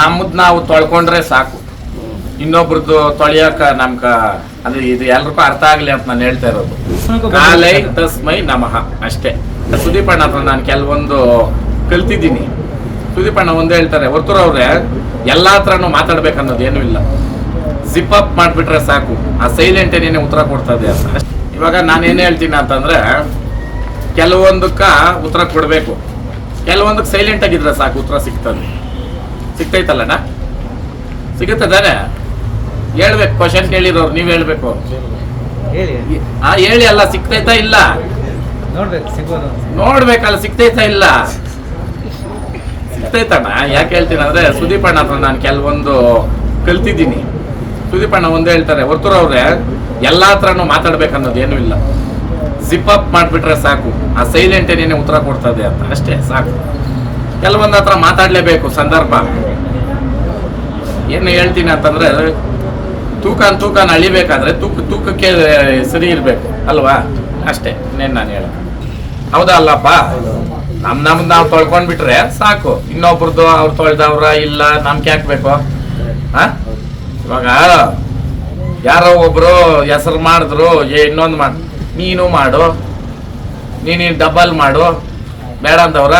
ನಮ್ಮದ್ ನಾವು ತೊಳ್ಕೊಂಡ್ರೆ ಸಾಕು. ಇನ್ನೊಬ್ರದ್ದು ತೊಳೆಯಕ ನಮ್ಗ ಅದು ಇದು ಎಲ್ರಿಗೂ ಅರ್ಥ ಆಗ್ಲಿ ಅಂತ ನಾನು ಹೇಳ್ತಾ ಇರೋದು. ಕಾಲೈ ತಸ್ಮೈ ನಮಃ ಅಷ್ಟೇ. ಸುದೀಪಣ್ಣ ಹತ್ರ ನಾನು ಕೆಲವೊಂದು ಕಲ್ತಿದ್ದೀನಿ. ಸುದೀಪಣ್ಣ ಒಂದೇ ಹೇಳ್ತಾರೆ ಹೊರತುರ ಅವ್ರೆ ಎಲ್ಲ ಹತ್ರನೂ ಮಾತಾಡ್ಬೇಕನ್ನೋದು ಏನು ಇಲ್ಲ. ಜಿಪ್ ಅಪ್ ಮಾಡ್ಬಿಟ್ರೆ ಸಾಕು. ಆ ಸೈಲೆಂಟ್ ಏನೇನೆ ಉತ್ತರ ಕೊಡ್ತದೆ ಅಂತ. ಇವಾಗ ನಾನು ಏನು ಹೇಳ್ತೀನಿ ಅಂತಂದ್ರೆ ಕೆಲವೊಂದಕ್ಕ ಉತ್ತರ ಕೊಡಬೇಕು. ಕೆಲವೊಂದಕ್ಕೆ ಸೈಲೆಂಟ್ ಆಗಿದ್ರೆ ಸಾಕು ಉತ್ತರ ಸಿಗ್ತದೆ. ಸಿಗ್ತೈತಲ್ಲಣ್ಣ? ಸಿಗುತ್ತೆ ತಾನೆ ಹೇಳ್ಬೇಕು ಕ್ವಶನ್ ಕೇಳಿರೋರು ನೀವ್ ಹೇಳ್ಬೇಕು. ಹೇಳಿ ಆ ಹೇಳಿ ಅಲ್ಲ ಸಿಗ್ತೈತಾ ಇಲ್ಲ? ನೋಡ್ಬೇಕು ಸಿಗ್ಬೋದು ನೋಡ್ಬೇಕಲ್ಲ ಸಿಗ್ತೈತಾ ಇಲ್ಲ? ಸಿಗ್ತೈತಣ್ಣ ಯಾಕೆ ಹೇಳ್ತೀನಿ ಅಂದ್ರೆ ಸುದೀಪಣ್ಣ ಹತ್ರ ನಾನು ಕೆಲವೊಂದು ಕಲ್ತಿದ್ದೀನಿ. ಸುದೀಪಣ್ಣ ಒಂದು ಹೇಳ್ತಾರೆ ಹೊರತುರ ಅವ್ರೆ ಎಲ್ಲಾ ಹತ್ರನೂ ಮಾತಾಡ್ಬೇಕನ್ನೋದು ಏನೂ ಇಲ್ಲ. ಜಿಪ್ ಅಪ್ ಮಾಡ್ಬಿಟ್ರೆ ಸಾಕು. ಆ ಸೈಲೆಂಟ್ ಏನೇನೆ ಉತ್ತರ ಕೊಡ್ತದೆ ಅಂತ. ಅಷ್ಟೇ ಸಾಕು. ಕೆಲವೊಂದು ಹತ್ರ ಮಾತಾಡ್ಲೇಬೇಕು ಸಂದರ್ಭ. ಏನು ಹೇಳ್ತೀನಿ ಅಂತಂದ್ರೆ, ತೂಕ ತೂಕನ ಅಳಿಬೇಕಾದ್ರೆ ತೂಕ, ತೂಕಕ್ಕೆ ಸರಿ ಇರಬೇಕು, ಅಲ್ವಾ? ಅಷ್ಟೇ, ಇನ್ನೇನು ನಾನು ಹೇಳ ಹೌದಾ ಅಲ್ಲಪ್ಪ? ನಮ್ಮ ನಮ್ದು ನಾವು ತೊಳ್ಕೊಂಡ್ಬಿಟ್ರೆ ಸಾಕು. ಇನ್ನೊಬ್ರದ್ದು ಅವ್ರು ತೊಳ್ದವ್ರ ಇಲ್ಲ, ನಮ್ಗೆ ಹಾಕ್ಬೇಕು ಹಾಂ? ಇವಾಗ ಯಾರೋ ಒಬ್ಬರು ಹೆಸರು ಮಾಡಿದ್ರು, ಏ, ಇನ್ನೊಂದು ಮಾಡು ನೀನು ಮಾಡು. ನೀನು ಡಬಲ್ ಮಾಡು. ಬೇಡ ಅಂದವ್ರ